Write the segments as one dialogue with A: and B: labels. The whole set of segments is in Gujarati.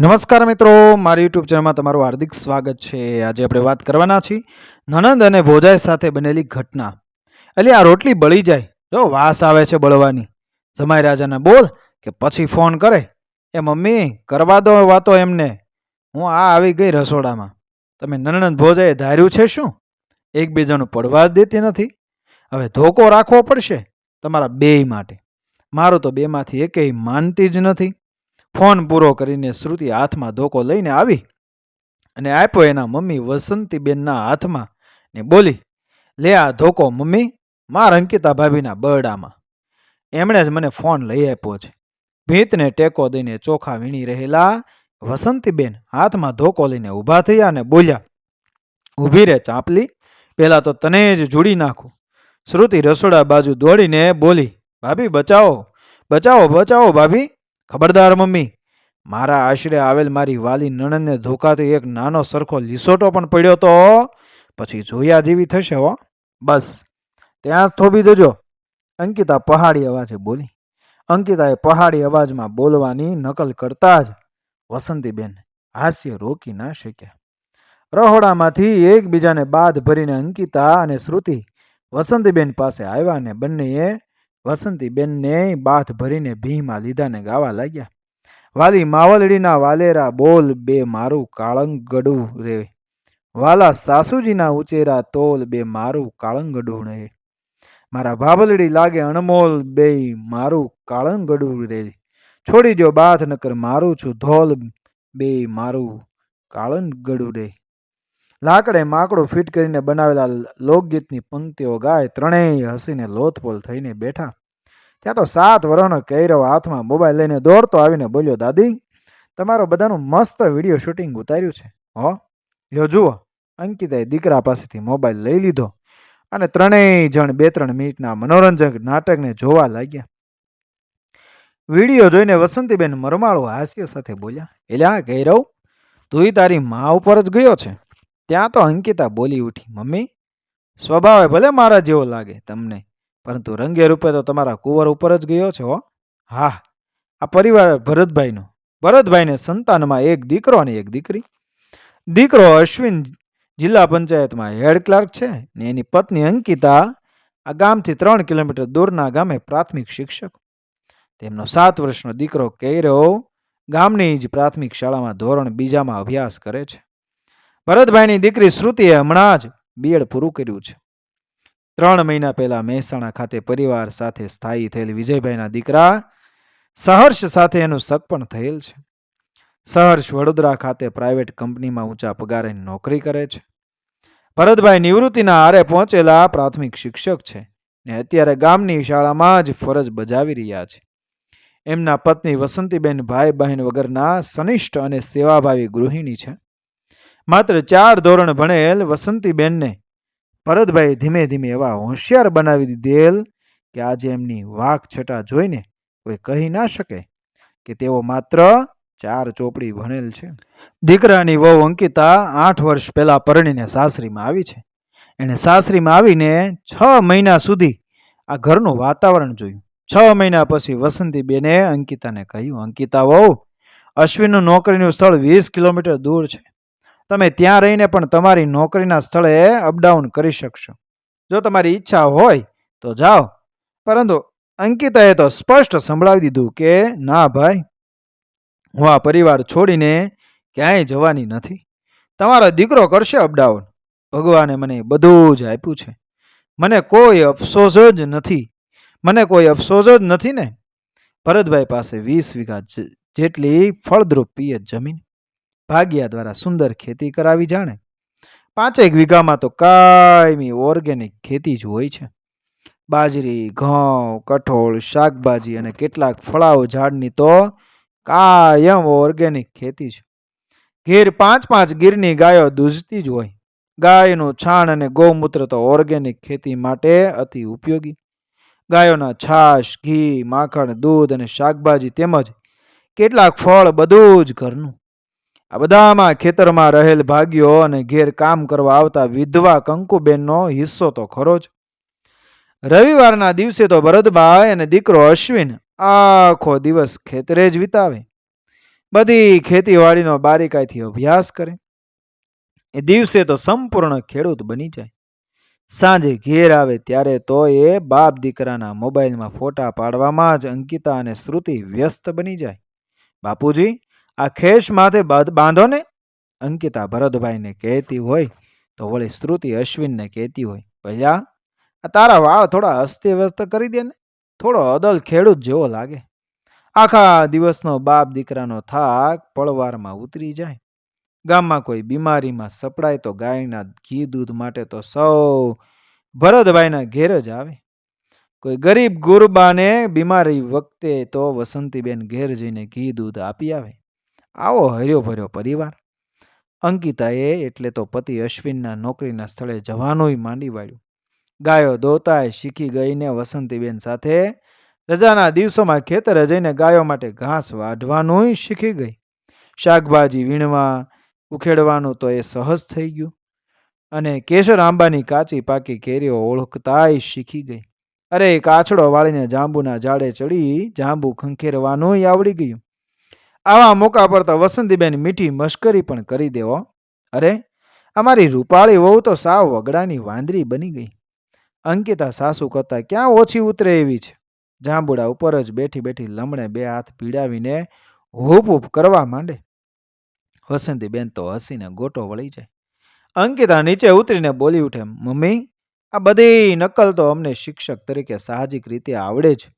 A: નમસ્કાર મિત્રો, મારી યુટ્યુબ ચેનલમાં તમારું હાર્દિક સ્વાગત છે. આજે આપણે વાત કરવાના છીએ નણંદ અને ભોજાઈ સાથે બનેલી ઘટના. એટલે આ રોટલી બળી જાય, જો વાસ આવે છે બળવાની. જમાઈ રાજાને બોલ કે પછી ફોન કરે. એ મમ્મી, કરવા દો વાતો એમને. હું આ આવી ગઈ રસોડામાં. તમે નણંદ ભોજાએ ધાર્યું છે શું? એકબીજાનું પડવા જ દેતી નથી. હવે ધોકો રાખવો પડશે તમારા બેય માટે. મારું તો બેમાંથી એકેય માનતી જ નથી. ફોન પૂરો કરીને શ્રુતિ હાથમાં ધોકો લઈને આવી અને આપ્યો એના મમ્મી વસંતીબેનના હાથમાં ને બોલી, લે આ ધોકો મમ્મી, માર અંકિતા ભાભીના બરડામાં. એમણે જ મને ફોન લઈ આપ્યો છે. ભીતને ટેકો દઈને ચોખા વીણી રહેલા વસંતીબેન હાથમાં ધોકો લઈને ઊભા થયા અને બોલ્યા, ઊભી રે ચાંપલી, પહેલાં તો તને જ જોડી નાખું. શ્રુતિ રસોડા બાજુ દોડીને બોલી, ભાભી, બચાવો બચાવો બચાવો ભાભી. ખબરદાર, મમ્મી. મારા આશરે આવેલ મારી વાલી નણંદને ધોકાથી એક નાનો સરખો લીસોટો પણ પડ્યો તો, પછી જોયા જેવી થશે, હો. બસ. ત્યાં જ થોભી જજો. અંકિતા પહાડી અવાજે બોલી. અંકિતાએ પહાડી અવાજમાં બોલવાની નકલ કરતા જ વસંતીબેન હાસ્ય રોકી ના શક્યા. રહોડામાંથી એકબીજાને બાદ ભરીને અંકિતા અને શ્રુતિ વસંતીબેન પાસે આવ્યા ને બંનેએ વસંતીબેનને બાથ ભરીને ભીમાં લીધાને ગાવા લાગ્યા. વાલી, માવલડીના વાલેરા બોલ બે મારું કાળંગડું રે. વાલા સાસુજીના ઉચેરા તોલ બે મારું કાળંગડું રે. મારા ભાભલડી લાગે અણમોલ બે મારું કાળંગડું રે. છોડી જો બાથ નકર મારું છું ધોલ બે મારું કાળંગડું રે. લાકડે માકડું ફિટ કરીને બનાવેલા લોકગીતની પંક્તિઓ ગાય, ત્રણેય હસીને લોથપોલ થઈને બેઠા. ત્યાં તો સાત વર્ષનો કૈરવ હાથમાં મોબાઈલ લઈને દોડતો આવીને બોલ્યો, દાદી, તમારો બધાનું મસ્ત વીડિયો શૂટિંગ ઉતાર્યું છે. હો? લ્યો જુઓ. અંકિતાએ દીકરા પાસેથી મોબાઈલ લઈ લીધો અને ત્રણેય જણ બે ત્રણ મિનિટના મનોરંજક નાટકને જોવા લાગ્યા. વીડિયો જોઈને વસંતીબેન મરમાળું હાસ્ય સાથે બોલ્યા, એલા કૈરવ તું તારી મા ઉપર જ ગયો છે. ત્યાં તો અંકિતા બોલી ઉઠી, મમ્મી, સ્વભાવે ભલે મારા જેવો લાગે તમને, પરંતુ રંગે રૂપે તો તમારા કુંવર ઉપર જ ગયો છે, હો. હા, આ પરિવાર ભરતભાઈનો, ભરતભાઈને સંતાનમાં એક દીકરો અને એક દીકરી. દીકરો અશ્વિન જિલ્લા પંચાયતમાં હેડ ક્લાર્ક છે ને એની પત્ની અંકિતા આ ગામથી ત્રણ કિલોમીટર દૂરના ગામે પ્રાથમિક શિક્ષક. તેમનો સાત વર્ષનો દીકરો કૈરવ ગામની જ પ્રાથમિક શાળામાં ધોરણ બીજામાં અભ્યાસ કરે છે. ભરતભાઈની દીકરી શ્રુતિએ હમણાં જ બીએડ પૂરું કર્યું છે. ત્રણ મહિના પહેલા મહેસાણા ખાતે પરિવાર સાથે સ્થાયી થયેલ વિજયભાઈના દીકરા સહર્ષ સાથે એનું સગપણ થયેલ છે. સહર્ષ વડોદરા ખાતે પ્રાઇવેટ કંપનીમાં ઊંચા પગારે નોકરી કરે છે. ભરતભાઈ નિવૃત્તિના આરે પહોંચેલા પ્રાથમિક શિક્ષક છે ને અત્યારે ગામની શાળામાં જ ફરજ બજાવી રહ્યા છે. એમના પત્ની વસંતીબેન ભાઈ બહેન વગરના સનિષ્ઠ અને સેવાભાવી ગૃહિણી છે. માત્ર ચાર ધોરણ ભણેલ વસંતીબેનને ભરતભાઈ ધીમે ધીમે એવા હોશિયાર બનાવી દીધેલ કે આજે એમની વાક છટા જોઈને કોઈ કહી ના શકે કે તેઓ માત્ર ચાર ચોપડી ભણેલ છે. દીકરાની વહુ અંકિતા આઠ વર્ષ પહેલા પરણીને સાસરીમાં આવી છે. એણે સાસરીમાં આવીને છ મહિના સુધી આ ઘરનું વાતાવરણ જોયું. છ મહિના પછી વસંતીબેને અંકિતાને કહ્યું, અંકિતા વહુ, અશ્વિનનું નોકરીનું સ્થળ વીસ કિલોમીટર દૂર છે. તમે ત્યાં રહીને પણ તમારી નોકરીના સ્થળે અપડાઉન કરી શકશો. જો તમારી ઈચ્છા હોય તો જાઓ. પરંતુ અંકિતાએ તો સ્પષ્ટ સંભળાવી દીધું કે, ના ભાઈ, હું આ પરિવાર છોડીને ક્યાંય જવાની નથી. તમારો દીકરો કરશે અપડાઉન ભગવાને મને બધું જ આપ્યું છે. મને કોઈ અફસોસ જ નથી. મને કોઈ અફસોસ જ નથી ને. ભરતભાઈ પાસે વીસ વીઘા જેટલી ફળદ્રુપ પિયત જમીન ભાગ્યા દ્વારા સુંદર ખેતી કરાવી જાણે. પાંચેક વીઘામાં તો કાયમી ઓર્ગેનિક ખેતી જ હોય છે. બાજરી, ઘઉં, કઠોળ, શાકભાજી અને કેટલાક ફળાઓ ઝાડની તો કાયમ ઓર્ગેનિક ખેતી છે. ગીર પાંચ પાંચ ગીરની ગાયો દૂધતી જ હોય. ગાયનું છાણ અને ગૌમૂત્ર તો ઓર્ગેનિક ખેતી માટે અતિ ઉપયોગી. ગાયોના છાશ, ઘી, માખણ, દૂધ અને શાકભાજી તેમજ કેટલાક ફળ બધું જ ઘરનું. આ બધામાં ખેતરમાં રહેલ ભાગ્યો અને ઘેર કામ કરવા આવતા વિધવા કંકુબેનનો હિસ્સો તો ખરો જ. રવિવારના દિવસે તો ભરતભાઈ અને દીકરો અશ્વિન આખો દિવસ ખેતરે જ વિતાવે. બધી ખેતીવાડીનો બારીકાઈથી અભ્યાસ કરે. એ દિવસે તો સંપૂર્ણ ખેડૂત બની જાય. સાંજે ઘેર આવે ત્યારે તો એ બાપ દીકરાના મોબાઈલમાં ફોટા પાડવામાં જ અંકિતા અને શ્રુતિ વ્યસ્ત બની જાય. બાપુજી આ ખેસ માથે બાંધો ને? અંકિતા ભરતભાઈને કહેતી હોય તો વળી શ્રુતિ અશ્વિનને કહેતી હોય, ભૈયા, આ તારા વાળ થોડા અસ્તવ્યસ્ત કરી દે ને? થોડો અદલ ખેડૂત જેવો લાગે. આખા દિવસનો બાપ દીકરાનો થાક પળવારમાં ઉતરી જાય. ગામમાં કોઈ બીમારીમાં સપડાય તો ગાયના ઘી દૂધ માટે તો સૌ ભરતભાઈના ઘેર જ આવે. કોઈ ગરીબ ગુરબાને બીમારી વખતે તો વસંતીબેન ઘેર જઈને ઘી દૂધ આપી આવે. આવો હર્યો ભર્યો પરિવાર. અંકિતાએ એટલે તો પતિ અશ્વિનના નોકરીના સ્થળે જવાનુંય માંડી વાળ્યું. ગાયો દોતાય શીખી ગઈને વસંતીબેન સાથે રજાના દિવસોમાં ખેતરે જઈને ગાયો માટે ઘાસ વાઢવાનુંય શીખી ગઈ. શાકભાજી વીણવા, ઉખેડવાનું તો એ સહજ થઈ ગયું. અને કેશર આંબાની કાચી પાકી કેરીઓ ઓળખતાય શીખી ગઈ. અરે કાછડો વાળીને જાંબુના ઝાડે ચડી જાંબુ ખંખેરવાનુંય આવડી ગયું. આવા મોકા પર તો વસંતીબેન મીઠી મશ્કરી પણ કરી દેવો. અરે, અમારી રૂપાળી વહુ તો સાવ વગડાની વાંદરી બની ગઈ. અંકિતા સાસુ કરતા ક્યાં ઓછી ઉતરે એવી છે? જાંબુડા ઉપર જ બેઠી બેઠી લમણે બે હાથ પીડાવીને હૂપ હૂપ કરવા માંડે. વસંતીબેન તો હસીને ગોટો વળી જાય. અંકિતા નીચે ઉતરીને બોલી ઉઠે, મમ્મી, આ બધી નકલ તો અમને શિક્ષક તરીકે સાહજિક રીતે આવડે જ.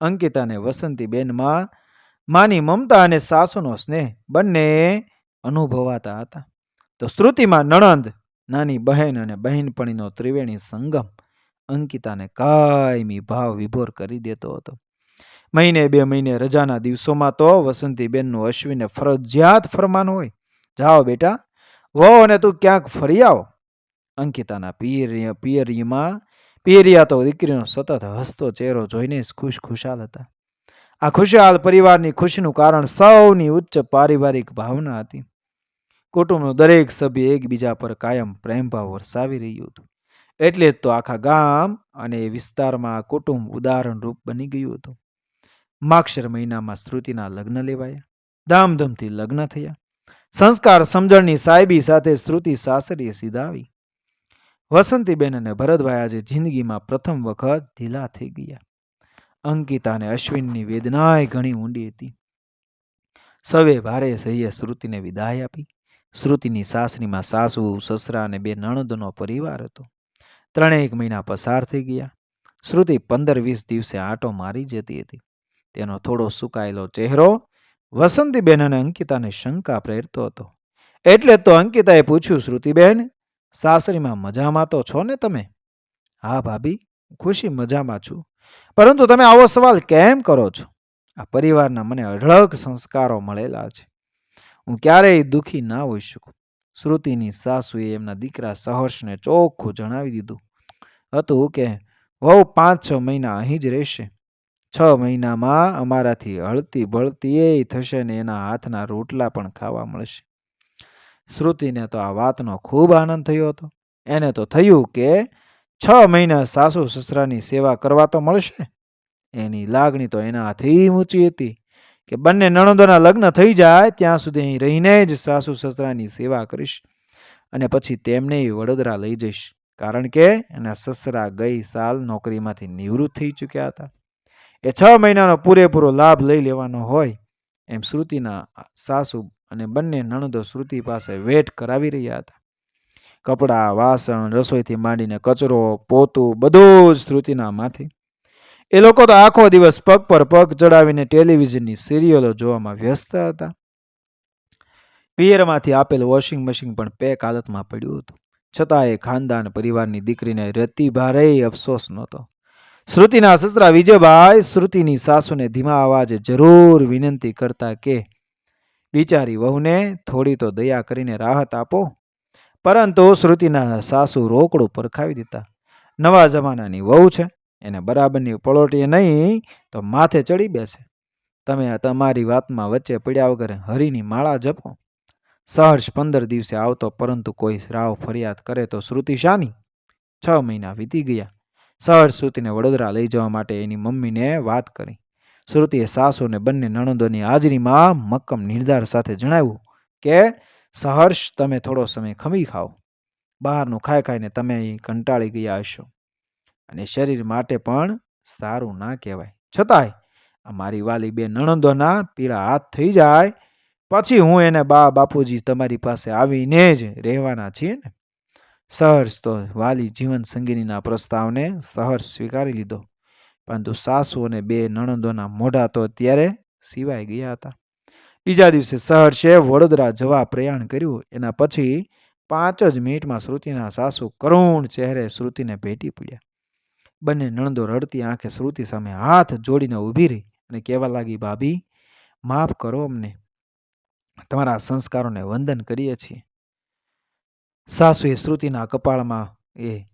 A: અંકિતાને વસંતીબેનમાં માની મમતા અને સાસુનો સ્નેહ બંને અનુભવાતા હતા. તો શ્રુતિમાં નણંદ, નાની બહેન અને બહેનપણીનો ત્રિવેણી સંગમ અંકિતાને કાયમી ભાવ વિભોર કરી દેતો હતો. મહિને બે મહિને રજાના દિવસોમાં તો વસંતીબેનનું અશ્વિને ફરજિયાત ફરમાન હોય. જાઓ બેટા, વહુ અને તું ક્યાંક ફરી આવો. અંકિતાના પિયરિયા પિયરીમાં પિયરિયા તો દીકરીનો સતત હસતો ચહેરો જોઈને જ ખુશ ખુશાલ હતા. આ ખુશાલ પરિવારની ખુશીનું કારણ સૌની ઉચ્ચ પારિવારિક ભાવના હતી. કુટુંબનો દરેક સભ્ય એકબીજા પર કાયમ પ્રેમભાવ વરસાવી રહ્યું હતું. એટલે જ તો આખા ગામ અને વિસ્તારમાં કુટુંબ ઉદાહરણરૂપ બની ગયું હતું. માક્ષર મહિનામાં શ્રુતિના લગ્ન લેવાયા. ધામધૂમથી લગ્ન થયા. સંસ્કાર સમજણની સાહેબી સાથે શ્રુતિ સાસરીએ સીધા આવી વસંતીબેન અને ભરતભાઈ આજે જિંદગીમાં પ્રથમ વખત ઢીલા થઈ ગયા. અંકિતા અને અશ્વિનની વેદનાય ઘણી ઊંડી હતી. સવે ભારે સહીએ શ્રુતિને વિદાય આપી. શ્રુતિની સાસરીમાં સાસુ, સસરા અને બે નણંદનો પરિવાર હતો. ત્રણેક મહિના પસાર થઈ ગયા. શ્રુતિ પંદર વીસ દિવસે આંટો મારી જતી હતી. તેનો થોડો સુકાયેલો ચહેરો વસંતીબેન અને અંકિતાને શંકા પ્રેરતો હતો. એટલે તો અંકિતાએ પૂછ્યું, શ્રુતિબેન, સાસરીમાં મજામાં તો છો ને તમે? હા ભાભી, ખુશી મજામાં છું. પરંતુ તમે આવો સવાલ કેમ કરો છો? આ પરિવારના મને અઢળક સંસ્કારો મળેલા છે. હું ક્યારેય દુઃખી ના હોઈ શકું. શ્રુતિની સાસુએ એમના દીકરા સહર્ષને ચોખ્ખું જણાવી દીધું હતું કે, વહુ પાંચ છ મહિના અહીં જ રહેશે. છ મહિનામાં અમારાથી હળતી ભળતી એ થશે ને એના હાથના રોટલા પણ ખાવા મળશે. શ્રુતિને તો આ વાતનો ખૂબ આનંદ થયો હતો. એને તો થયું કે છ મહિના સાસુ સસરાની સેવા કરવા તો મળશે. એની લાગણી તો એના હાથી ઊંચી હતી કે બંને નણંદોના લગ્ન થઈ જાય ત્યાં સુધી અહીં રહીને જ સાસુ સસરાની સેવા કરીશ અને પછી તેમને વડોદરા લઈ જઈશ. કારણ કે એના સસરા ગઈ સાલ નોકરીમાંથી નિવૃત્ત થઈ ચૂક્યા હતા. એ છ મહિનાનો પૂરેપૂરો લાભ લઈ લેવાનો હોય એમ શ્રુતિના સાસુ અને બંને નણંદો શ્રુતિ પાસે વેટ કરાવી રહ્યા હતા. કપડાં, વાસણ, રસોઈથી માંડીને કચરો, પોતું, બધું જ શ્રુતિના માથે. એ લોકો તો આખો દિવસ પગ પર પગ ચડાવીને ટેલિવિઝનની સિરિયલો જોવામાં વ્યસ્ત હતા. પિયરમાંથી આપેલ વોશિંગ મશીન પણ પેક હાલતમાં પડ્યું હતું. છતાં એ ખાનદાન પરિવારની દીકરીને રતી ભારે અફસોસ નહોતો. શ્રુતિના સસરા વિજયભાઈ શ્રુતિની સાસુને ધીમા અવાજે જરૂર વિનંતી કરતા કે, બિચારી વહુને થોડી તો દયા કરીને રાહત આપો. પરંતુ શ્રુતિના સાસુ રોકડું પરખાવી દીધા. નવા જમાનાની વહુ છે, એને બરાબરની પલોટીએ નહીં તો માથે ચડી બેસે. તમે તમારી વાતમાં વચ્ચે પડ્યા વગર હરિની માળા જપો. સહર્ષ પંદર દિવસે આવતો પરંતુ કોઈ રાવ ફરિયાદ કરે તો શ્રુતિ શાની? છ મહિના વીતી ગયા. સહર્ષ શ્રુતિને વડોદરા લઈ જવા માટે એની મમ્મીને વાત કરી. શ્રુતિએ સાસુને બંને નણંદોની હાજરીમાં મક્કમ નિર્ધાર સાથે જણાવ્યું કે સહર્ષ, તમે થોડો સમય ખમી ખાઓ. બહારનું ખાઈ ખાઈને તમે અહીં કંટાળી ગયા હશો. અને શરીર માટે પણ સારું ના કહેવાય. છતાંય, આ મારી વાલી બે નણંદોના પીળા હાથ થઈ જાય, પછી હું એને બા બાપુજી તમારી પાસે આવીને જ રહેવાના છીએ ને. સહર્ષ તો વાલી જીવન સંગીનીના પ્રસ્તાવને સહર્ષ સ્વીકારી લીધો. પરંતુ સાસુ અને બે નણંદોના મોઢા તો અત્યારે સિવાય ગયા હતા. બીજા દિવસે સહર્ષે વડોદરા જવા પ્રયાણ કર્યું. એના પછી પાંચ જ મિનિટમાં શ્રુતિના સાસુ કરુણ ચહેરે શ્રુતિને ભેટી પડ્યા. બંને નણંદો રડતી આંખે શ્રુતિ સામે હાથ જોડીને ઊભી રહી અને કહેવા લાગી, ભાભી, માફ કરો અમને. તમારા સંસ્કારોને વંદન કરીએ છીએ. સાસુએ શ્રુતિના કપાળમાં એ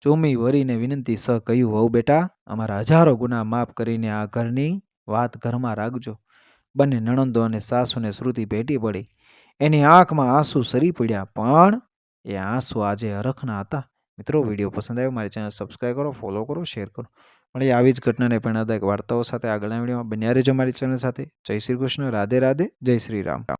A: ચોમી વરીને વિનંતી સહ કહ્યું હોઉં બેટા, અમારા હજારો ગુના માફ કરીને આ ઘરની વાત ઘરમાં રાખજો. બંને નણંદો અને સાસુને શ્રુતિ ભેટી પડી. એની આંખમાં આંસુ સરી પડ્યા, પણ એ આંસુ આજે હરખના હતા. મિત્રો, વીડિયો પસંદ આવ્યો, મારી ચેનલ સબસ્ક્રાઈબ કરો, ફોલો કરો, શેર કરો. મળી આવી જ ઘટનાને પ્રેરણાદાયક વાર્તાઓ સાથે આગળના વિડીયોમાં. બન્યા રહેજો મારી ચેનલ સાથે. જય શ્રી કૃષ્ણ. રાધે રાધે. જય શ્રી રામ.